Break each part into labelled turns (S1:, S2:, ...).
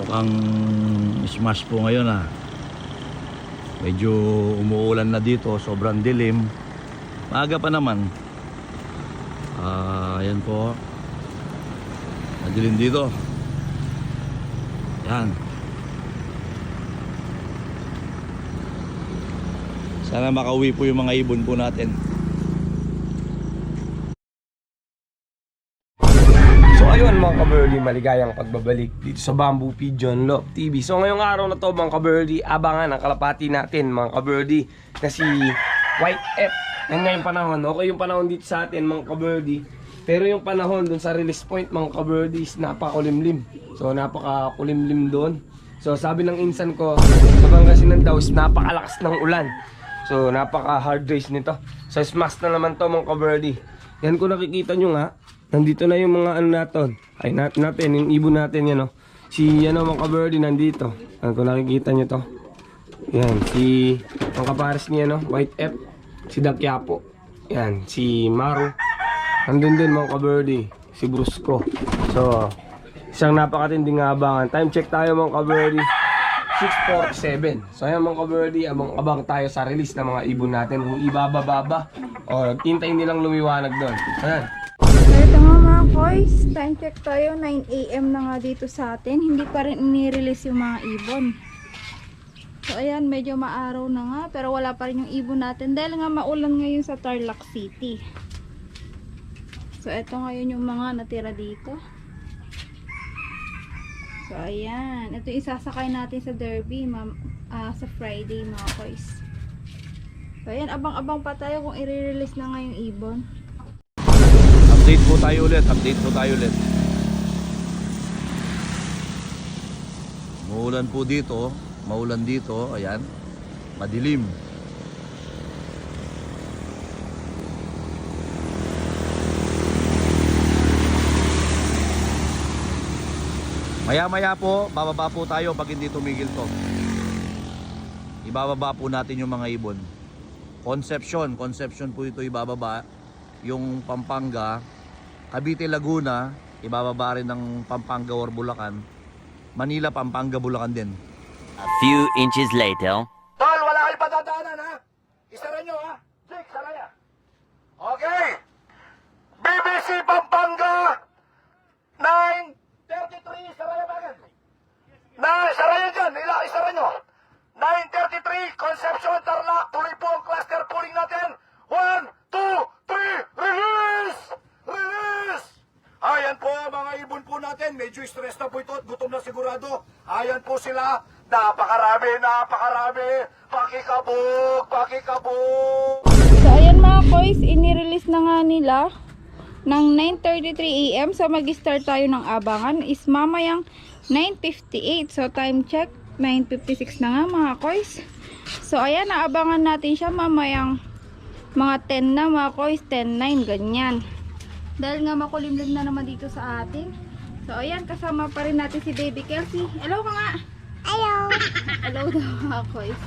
S1: Mukhang smash po ngayon ah. Medyo umuulan na dito, sobrang dilim. Maaga pa naman. Ah, ayan po. Madilim dito. Yan. Sana makauwi po yung mga ibon po natin.
S2: Kaberly, maligayang pagbabalik dito sa Bamboo Pigeon Love TV. So ngayong araw na to mga kaberly, abangan ang kalapati natin mga kaberly na si White F. Yan ngayong panahon, okay yung panahon dito sa atin mga kaberly. Pero yung panahon dun sa release point mga kaberly is napakakulimlim. So napakakulimlim doon. So sabi ng insan ko, sa Pangasinan daw is napakalakas ng ulan. So napaka hard race nito. So smash na naman to mga kaberly. Yan kung nakikita nyo nga, nandito na yung mga ano natin. Ay nat natin, yung ibon natin yan oh. Si ano mga kaberly nandito. Yan kung nakikita nyo to. Yan, si ang kapares niya no, White F. Si Dakyapo. Yan, si Maru. Nandun din mga kaberly. Si Brusco. So, isang napakatinding abangan. Time check tayo mga kaberly. 647. So ayan mga kaberdy, abang-abang tayo sa release ng mga ibon natin. Kung ibababa ba, o tintayin nilang lumiwanag doon. Ayan.
S3: Boys, time check tayo, 9am na nga dito sa atin. Hindi pa rin inirelease yung mga ibon. So ayan, medyo maaraw na nga, pero wala pa rin yung ibon natin dahil nga maulan ngayon sa Tarlac City. So ito ngayon yung mga natira dito. So ayan, ito isasakay natin sa derby ah, sa Friday mga boys. So ayan, abang-abang pa tayo kung i-release na nga yung ibon.
S1: Update po tayo ulit, update po tayo ulit. Maulan po dito, maulan dito, ayan. Madilim. Maya maya po, bababa po tayo pag hindi tumigil to. Ibababa po natin yung mga ibon. Conception, Conception po ito ibababa. Yung Pampanga, Cavite, Laguna, ibababa rin ng Pampanga or Bulacan. Manila, Pampanga, Bulacan din.
S4: A few inches later.
S5: Tol, wala kayong patadaanan ha? Isara nyo ha? Six, sara niya. Okay. BBC Pampanga 933, sara niya bagad. Na, sara niya dyan, ila, isara nyo. 933, Conception, Tarlac, tuloy po ang cluster pooling natin. 1, 2, 3, release! Release! Ayan po mga ibon po natin. Medyo stress na po ito at gutom na sigurado. Ayan po sila. Napakarami, napakarami. Pakikabog, pakikabog.
S3: So, ayan mga boys, inirelease na nga nila ng 9.33 am. So, mag-start tayo ng abangan is mamayang 9.58. So, time check, 9.56 na nga mga boys. So, ayan, naabangan natin siya mamayang mga 10 na mga boys, 10.9, ganyan. Dahil nga makulimlim na naman dito sa atin. So, ayan, kasama pa rin natin si Baby Kelsey. Hello ka nga! Hello! Hello daw mga boys.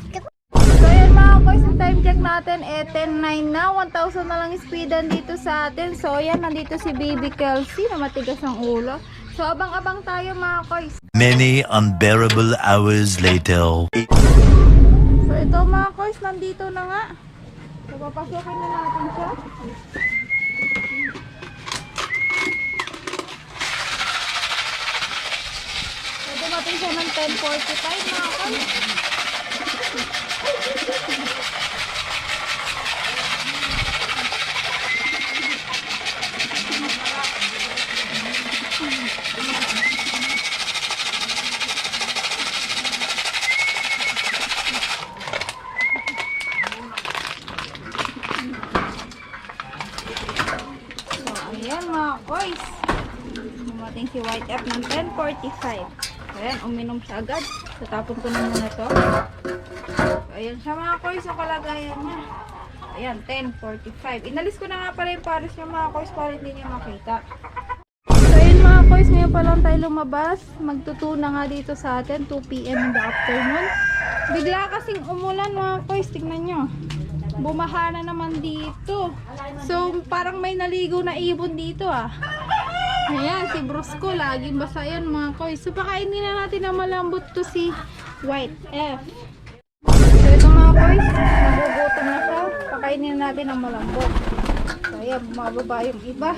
S3: So yun mga boys, yung time check natin eh 10.9 na, 1,000 na lang speedan dito sa atin. So ayan, nandito si Baby Kelsey na matigas ang ulo. So abang-abang tayo mga boys.
S4: Many unbearable hours later.
S3: So ito mga boys, nandito na nga. So papasukin na natin siya. Dumating siya ng 10.45 mga. So, ayan mga boys. Dumating si White F ng 10.45. Ayan, uminom siya agad. So, tapon ko na muna to. So, ayan siya mga boys, ang kalagayan niya. Ayan, 10.45. Inalis ko na nga pala yung pares niya mga boys para hindi niya makita. So, ayun mga boys, ngayon pa lang tayo lumabas. Magtutuna nga dito sa atin, 2pm in the afternoon. Bigla kasing umulan mga boys, tingnan nyo. Bumaha na naman dito. So, parang may naligo na ibon dito ah. Ayan, si Brusco, laging basa yan mga koy. So, pakainin na natin na malambot to si White F. So, ito mga koy, nagugutom na siya. Pakainin na natin ng malambot. So, ayan, bumababa yung iba.